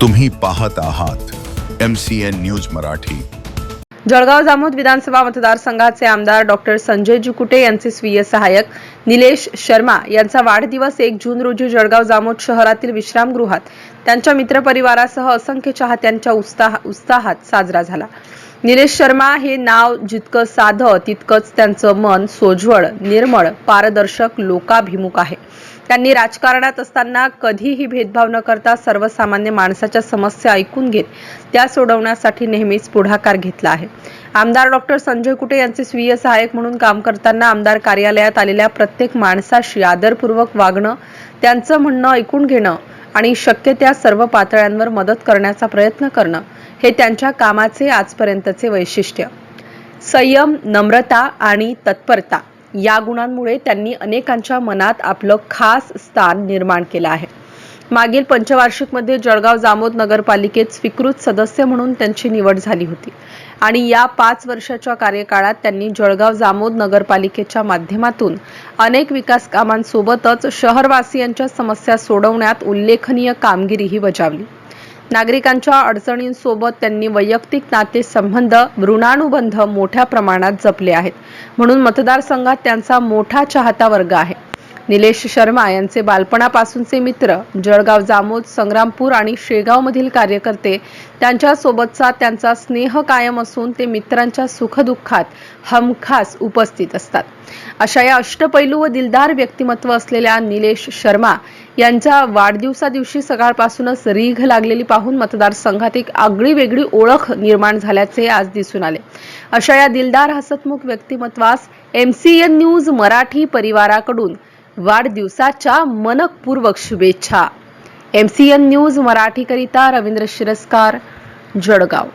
तुम्ही पाहत आहात M C N news Marathi. Jalgaon Jamod विधानसभा मतदारसंघाचे आमदार डॉक्टर संजय जुकुटे यांचे स्वीय सहाय्यक निलेश शर्मा यांचा वाढदिवस एक जून रोजी जळगाव जामोद शहरातील विश्रामगृहात त्यांच्या मित्रपरिवारासह असंख्य चाहत्यांच्या उत्साह उत्साहात साजरा झाला. निलेश शर्मा हे नाव जितकं साधं तितकंच त्यांचं मन सोज्वळ निर्मळ पारदर्शक लोकाभिमुख आहे. त्यांनी राजकारणात असताना कधीही भेदभाव न करता सर्वसामान्य माणसाच्या समस्या ऐकून घेत त्या सोडवण्यासाठी नेहमीच पुढाकार घेतला आहे. आमदार डॉक्टर संजय कुटे यांचे स्वीय सहाय्यक म्हणून काम करताना आमदार कार्यालयात आलेल्या प्रत्येक माणसाशी आदरपूर्वक वागणं त्यांचं म्हणणं ऐकून घेणं आणि शक्य त्या सर्व पातळ्यांवर मदत करण्याचा प्रयत्न करणं हे त्यांच्या कामाचे आजपर्यंतचे वैशिष्ट्य. संयम नम्रता आणि तत्परता या गुणांमुळे त्यांनी अनेकांच्या मनात आपलं खास स्थान निर्माण केलं आहे. मागील पंचवार्षिकमध्ये जळगाव जामोद नगरपालिकेत स्वीकृत सदस्य म्हणून त्यांची निवड झाली होती आणि या पाच वर्षाच्या कार्यकाळात त्यांनी जळगाव जामोद नगरपालिकेच्या माध्यमातून अनेक विकास कामांसोबतच शहरवासियांच्या समस्या सोडवण्यात उल्लेखनीय कामगिरीही बजावली. नागरिकांच्या अडचणींसोबत त्यांनी वैयक्तिक नातेसंबंध ऋणानुबंध मोठ्या प्रमाणात जपले आहेत. म्हणून मतदारसंघात त्यांचा मोठा चाहता वर्ग आहे. निलेश शर्मा यांचे बालपणापासूनचे मित्र जळगाव जामोद संग्रामपूर आणि शेगावमधील कार्यकर्ते त्यांच्यासोबतचा त्यांचा स्नेह कायम असून ते मित्रांच्या सुखदुःखात हमखास उपस्थित असतात. अशा या अष्टपैलू व दिलदार व्यक्तिमत्व असलेल्या निलेश शर्मा यांच्या वाढदिवसादिवशी सकाळपासूनच रीघ लागलेली पाहून मतदारसंघात एक आगळी वेगळी ओळख निर्माण झाल्याचे आज दिसून आले. अशा या दिलदार हसतमुख व्यक्तिमत्वास M C N news Marathi परिवाराकडून वाढदिवसाच्या मनपूर्वक शुभेच्छा. एम सी एन न्यूज मराठीकरिता रवींद्र शिरस्कार जळगाव.